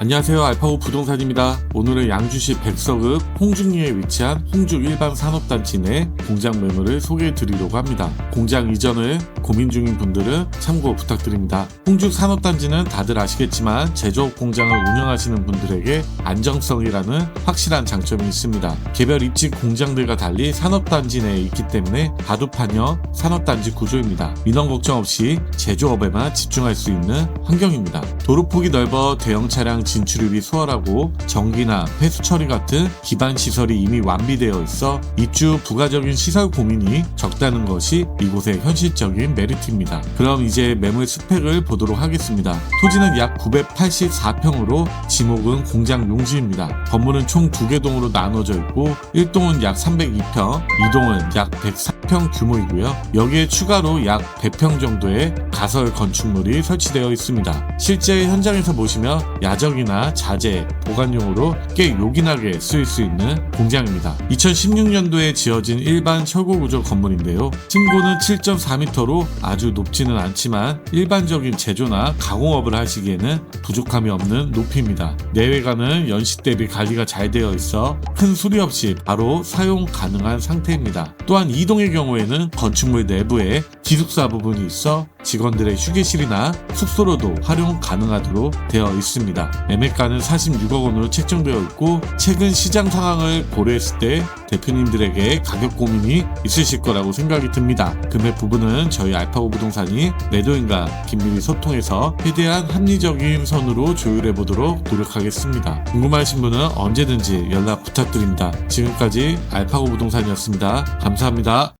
안녕하세요. 알파고 부동산입니다. 오늘은 양주시 백서읍 홍중리에 위치한 홍중 일반 산업단지 내 공장 매물을 소개해 드리려고 합니다. 공장 이전을 고민 중인 분들은 참고 부탁드립니다. 홍중 산업단지는 다들 아시겠지만 제조업 공장을 운영하시는 분들에게 안정성이라는 확실한 장점이 있습니다. 개별 입지 공장들과 달리 산업단지 내에 있기 때문에 바둑판형 산업단지 구조입니다. 민원 걱정 없이 제조업에만 집중할 수 있는 환경입니다. 도로폭이 넓어 대형 차량 진출입이 수월하고 전기나 폐수 처리 같은 기반 시설이 이미 완비되어 있어 입주 부가적인 시설 고민이 적다는 것이 이곳의 현실적인 메리트입니다. 그럼 이제 매물 스펙을 보도록 하겠습니다. 토지는 약 984평으로 지목은 공장 용지입니다. 건물은 총두개 동으로 나눠져 있고 1동은 약 302평, 2동은 약 104평 규모이고요. 여기에 추가로 약 100평 정도의 가설 건축물이 설치되어 있습니다. 실제 현장에서 보시면 야적이나 자재, 보관용으로 꽤 요긴하게 쓰일 수 있는 공장입니다. 2016년도에 지어진 일반 철고 구조 건물인데요. 층고는 7.4m로 아주 높지는 않지만 일반적인 제조나 가공업을 하시기에는 부족함이 없는 높이입니다. 내외관은 연식 대비 관리가 잘 되어 있어 큰 수리 없이 바로 사용 가능한 상태입니다. 또한 이동의 경우에는 건축물 내부에 기숙사 부분이 있어 직원들의 휴게실이나 숙소로도 활용 가능하도록 되어 있습니다. 매매가는 46억 원으로 책정되어 있고 최근 시장 상황을 고려했을 때 대표님들에게 가격 고민이 있으실 거라고 생각이 듭니다. 금액 부분은 저희 알파고 부동산이 매도인과 긴밀히 소통해서 최대한 합리적인 선으로 조율해 보도록 노력하겠습니다. 궁금하신 분은 언제든지 연락 부탁드립니다. 지금까지 알파고 부동산이었습니다. 감사합니다.